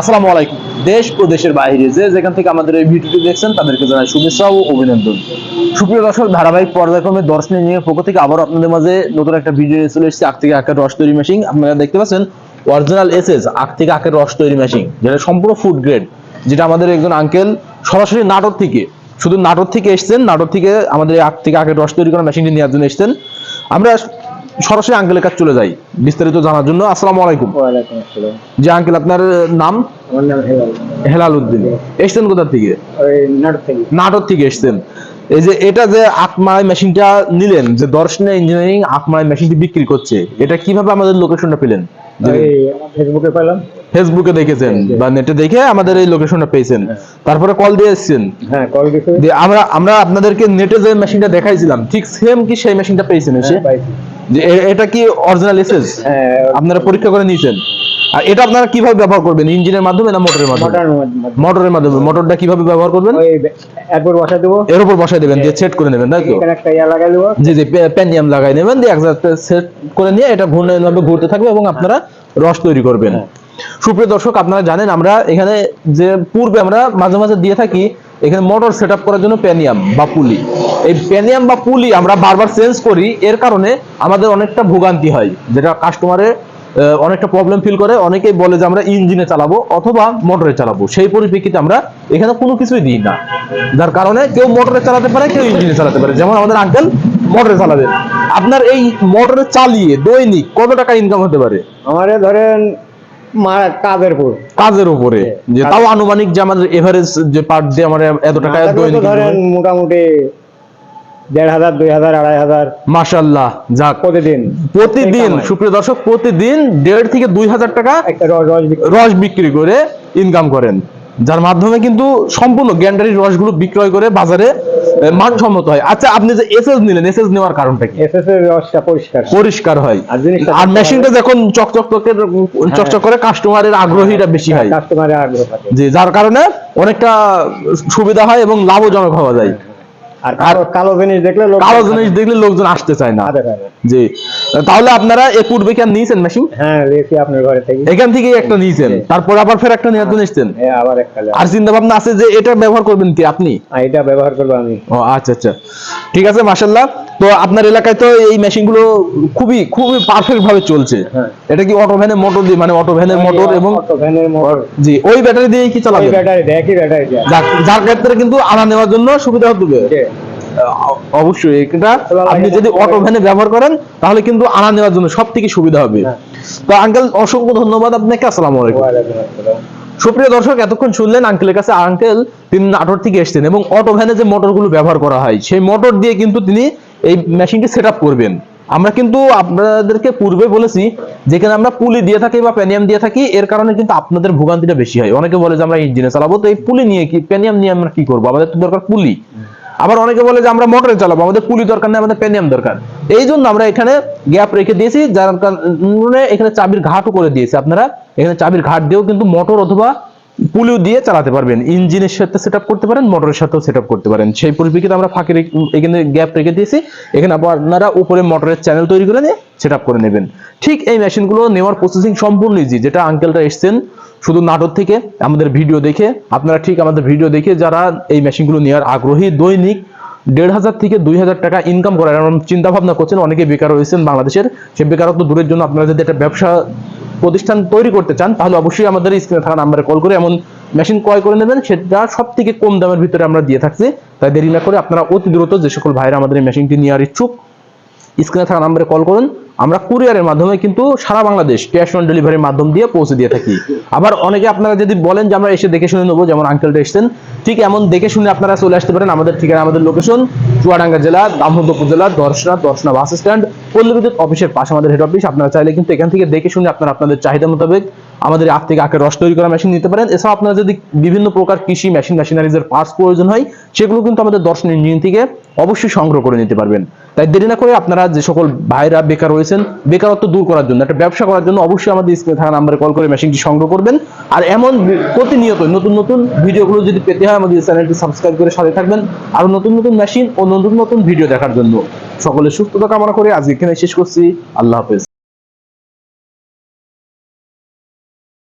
আসসালামু আলাইকুম। দেশ ও দেশের বাইরে যে যেখান থেকে আমাদের এই ভিডিওটি দেখছেন, তাদেরকে জানাই শুভেচ্ছা ও অভিনন্দন। সুপ্রিয় দর্শক, ধারাবাহিক পর্যায়ক্রমে দর্শন ইঞ্জিনিয়ার পক্ষ থেকে আবার আপনাদের মাঝে নতুন একটা ভিডিও নিয়ে চলে এসেছি আখ থেকে আখের রস তৈরি মেশিন আপনারা দেখতে পাচ্ছেন অরিজিনাল এসএস আখ থেকে আঁকের রস তৈরি মেশিন যেটা সম্পূর্ণ ফুড গ্রেড যেটা আমাদের একজন আঙ্কেল সরাসরি নাটোর থেকে, শুধু নাটোর থেকে এসেছেন, নাটোর থেকে আমাদের আখ থেকে আঁকের রস তৈরি করা মেশিনটি নেওয়ার জন্য এসেছেন। আমরা সরাসরি আঙ্কেলের কাছে চলে যাই। বিস্তারিত জানার জন্য আসসালামু আলাইকুম। যে আঙ্কেল আপনার নাম? হেলাল। উদ্দিন। এসছেন কোথা থেকে? নাটক থেকে। এসছেন। এই যে এটা যে মেশিনটা নিলেন যে দর্শনে ইঞ্জিনিয়ারিং মেশিনটি বিক্রি করছে এটা কীভাবে আমাদের লোকেশনটা পেলেন? ফেসবুকে পেলাম ফেসবুকে দেখেছেন বা নেটে দেখে আমাদের এই লোকেশনটা পেয়েছেন। তারপরে কল দিয়ে এসেছেন। হ্যাঁ কল দিছে যে আমরা আমরা আপনাদেরকে নেটে যে মেশিনটা দেখাইছিলাম ঠিক সেম কি সেই মেশিনটা পেয়েছেন এসে? হ্যাঁ, এটা কি অরিজিনাল এসএস হ্যাঁ আপনারা পরীক্ষা করে নিয়েছেন? আর এটা আপনারা কীভাবে ব্যবহার করবেন? ইঞ্জিনের মাধ্যমে না মোটরের মাধ্যমে? মোটার মধ্যে মোটরের মাধ্যমে। মোটরটা কীভাবে ব্যবহার করবেন? ওই একবার বসা দেবো। এর উপর বসাই দেবেন দিয়ে সেট করে নেবেন তাই তো? এখানে একটা ইয়া লাগাই দেবো। জি জি প্যানিয়াম লাগাই নেবেন দিয়ে একসাথে সেট করে নিয়ে এটা ঘূর্ণায়নভাবে ঘুরতে থাকবে এবং আপনারা রস তৈরি করবেন। সুপ্রিয় দর্শক আপনারা জানেন আমরা এখানে যে পূর্বে আমরা মাঝে মাঝে দিয়ে থাকি এখানে মোটর সেট করার জন্য প্যানিয়াম বা পুলি এই প্যানিয়াম বা পুলি আমরা বারবার চেঞ্জ করি, এর কারণে আমাদের অনেকটা ভোগান্তি হয়, যেটা কাস্টমারের অনেকটা প্রবলেম ফিল করে। অনেকেই বলে যে আমরা ইঞ্জিনে চালাবো অথবা মোটরে চালাবো। সেই পরিপ্রেক্ষিতে আমরা এখানে কোনো কিছুই দিই না। যার কারণে কেউ মোটরে চালাতে পারে, কেউ ইঞ্জিনে চালাতে পারে। যেমন আমাদের আঙ্কেল মোটরে চালাবেন আপনার এই মোটরে চালিয়ে দৈনিক কত টাকা ইনকাম হতে পারে? আমারে ধরেন কাজের উপরে। যে তাও আনুমানিক যে আমাদের এভারেজ যে পার্ট দিয়ে আমার এত টাকা দৈনিক ধরেন মোটামুটি দেড় হাজার দুই হাজার আড়াই হাজার। যাক। প্রতিদিন। প্রতিদিন। সুপ্রিয় দর্শক প্রতিদিন দেড় থেকে দুই হাজার টাকা রস বিক্রি। করে ইনকাম করেন। যার মাধ্যমে কিন্তু সম্পূর্ণ গ্যান্ডারি রসগুলো বিক্রয় করে বাজারে মানসম্মত হয়। আচ্ছা আপনি যে এসএস নিলেন এসএস নেওয়ার কারণটা কি? এসএস এর রসটা পরিষ্কার। পরিষ্কার হয়। আর মেশিনটা যখন চকচক চকচক চকচক করে কাস্টমারের আগ্রহীটা বেশি হয় কাস্টমারের আগ্রহ জি যার কারণে অনেকটা সুবিধা হয় এবং লাভজনক হওয়া যায়। আর কালো- জিনিস দেখলে কালো জিনিস দেখলে লোকজন আসতে চায় না। জি। তাহলে আপনারা এ পূর্বে কি নিয়েছেন মেশিন হ্যাঁ আপনার ঘরে থেকে। এখান থেকেই একটা নিয়েছেন। তারপর আবার ফের একটা নিয়ে এসছেন? হ্যাঁ, আবার একটা আর চিন্তা ভাবনা আছে যে এটা ব্যবহার করবেন কি আপনি? এটা ব্যবহার করব আমি। ও আচ্ছা আচ্ছা। ঠিক আছে মাশাল্লাহ তো আপনার এলাকায় তো এই মেশিনগুলো খুবই খুবই পারফেক্ট ভাবে চলছে। হ্যাঁ। এটা কি অটো ভ্যানের মোটর দিয়ে মানে অটো ভ্যানের মোটর এবং মোটর জি ওই ব্যাটারি দিয়ে কি চালাবে ব্যাটারি দেখি ব্যাটারি যার- ক্ষেত্রে কিন্তু আনা নেওয়ার জন্য সুবিধা হবে। অবশ্যই এটা আপনি যদি অটো ভ্যানে ব্যবহার করেন তাহলে কিন্তু আনা নেওয়ার জন্য সব থেকে সুবিধা হবে। হ্যাঁ। তো আঙ্কেল অসংখ্য ধন্যবাদ আপনাকে আসসালামু আলাইকুম। সুপ্রিয় দর্শক, এতক্ষণ শুনলেন আঙ্কেলের কাছে আঙ্কেল তিনি নাটোর থেকে এসেছেন এবং অটো ভ্যানে যে মোটরগুলো ব্যবহার করা হয়, সেই মোটর দিয়ে কিন্তু তিনি এই মেশিনটি সেট করবেন। আমরা কিন্তু আপনাদেরকে পূর্বে বলেছি, যেখানে আমরা পুলি দিয়ে থাকি বা প্যানিয়াম দিয়ে থাকি, এর কারণে কিন্তু আপনাদের ভোগান্তিটা বেশি হয়। অনেকে বলে যে আমরা ইঞ্জিনে চালাবো, তো এই পুলি নিয়ে কি প্যানিয়াম নিয়ে আমরা কি করব? আমাদের তো দরকার পুলি আবার অনেকে বলে যে আমরা মোটরে চালাবো, আমাদের পুলি দরকার নেই, আমাদের প্যানিয়াম দরকার। এই জন্য আমরা এখানে গ্যাপ রেখে দিয়েছি, যার কারণে এখানে চাবির ঘাটও করে দিয়েছি আপনারা। এখানে চাবির ঘাট দিয়েও কিন্তু মোটর অথবা পুলিও দিয়ে চালাতে পারবেন। ইঞ্জিনের সাথে সেট করতে পারেন, মোটরের সাথেও সেট করতে পারেন। সেই পরিপ্রেক্ষিতে আমরা ফাঁকে এখানে গ্যাপ রেখে দিয়েছি। এখানে আপনারা উপরে মোটরের চ্যানেল তৈরি করে নিয়ে সেট করে নেবেন। ঠিক এই মেশিনগুলো নেওয়ার প্রসেসিং সম্পূর্ণ ইজি যেটা আঙ্কেলটা এসছেন শুধু নাটক থেকে আমাদের ভিডিও দেখে, আপনারা ঠিক আমাদের ভিডিও দেখে যারা এই মেশিনগুলো নেওয়ার আগ্রহী, দৈনিক দেড় হাজার থেকে দুই হাজার টাকা ইনকাম করার এমন চিন্তা ভাবনা করছেন, অনেকে বেকার রয়েছেন বাংলাদেশের। সে বেকারত্ব দূরের জন্য আপনারা যদি একটা ব্যবসা প্রতিষ্ঠান তৈরি করতে চান, তাহলে অবশ্যই আমাদের স্ক্রিনে থাকা নাম্বারে কল করে এমন মেশিন ক্রয় করে নেবেন, সেটা সব থেকে কম দামের ভিতরে আমরা দিয়ে থাকছি। তাই দেরি না করে আপনারা অতি দ্রুত যে সকল ভাইরা আমাদের এই মেশিনটি নেওয়ার ইচ্ছুক স্ক্রিনে থাকা নাম্বারে কল করুন। আমরা কুরিয়ারের মাধ্যমে কিন্তু সারা বাংলাদেশ ক্যাশ অন ডেলিভারির মাধ্যম দিয়ে পৌঁছে দিয়ে থাকি। আবার অনেকে আপনারা যদি বলেন যে আমরা এসে দেখে শুনে নেব, যেমন আঙ্কেলটা এসেছেন, ঠিক এমন দেখে শুনে আপনারা চলে আসতে পারেন আমাদের ঠিকানা, আমাদের লোকেশন চুয়াডাঙ্গা জেলা দামোদর উপজেলা দর্শনা দর্শনা বাস স্ট্যান্ড পল্লী বিদ্যুৎ অফিসের পাশে আমাদের হেড অফিস আপনারা চাইলে কিন্তু এখান থেকে দেখে শুনে আপনারা আপনাদের চাহিদা মোতাবেক আমাদের আখ থেকে আখের রস তৈরি করা মেশিন নিতে পারেন। এছাড়াও আপনারা যদি বিভিন্ন প্রকার কৃষি মেশিন মেশিনারিজের পার্টস প্রয়োজন হয়, সেগুলো কিন্তু আমাদের দর্শন ইঞ্জিন থেকে অবশ্যই সংগ্রহ করে নিতে পারবেন। তাই দেরি না করে আপনারা যে সকল ভাইরা, বেকার রয়েছেন, বেকারত্ব দূর করার জন্য, একটা ব্যবসা করার জন্য অবশ্যই আমাদের স্ক্রিনে থাকা নাম্বারে কল করে মেশিনটি সংগ্রহ করবেন। আর এমন প্রতিনিয়ত নতুন নতুন ভিডিওগুলো যদি পেতে হয়, আমাদের চ্যানেলটি সাবস্ক্রাইব করে সাথে থাকবেন। আরও নতুন নতুন মেশিন ও নতুন নতুন ভিডিও দেখার জন্য। সকলের সুস্থতা কামনা করে। আজকে এখানে শেষ করছি। আল্লাহ হাফেজ।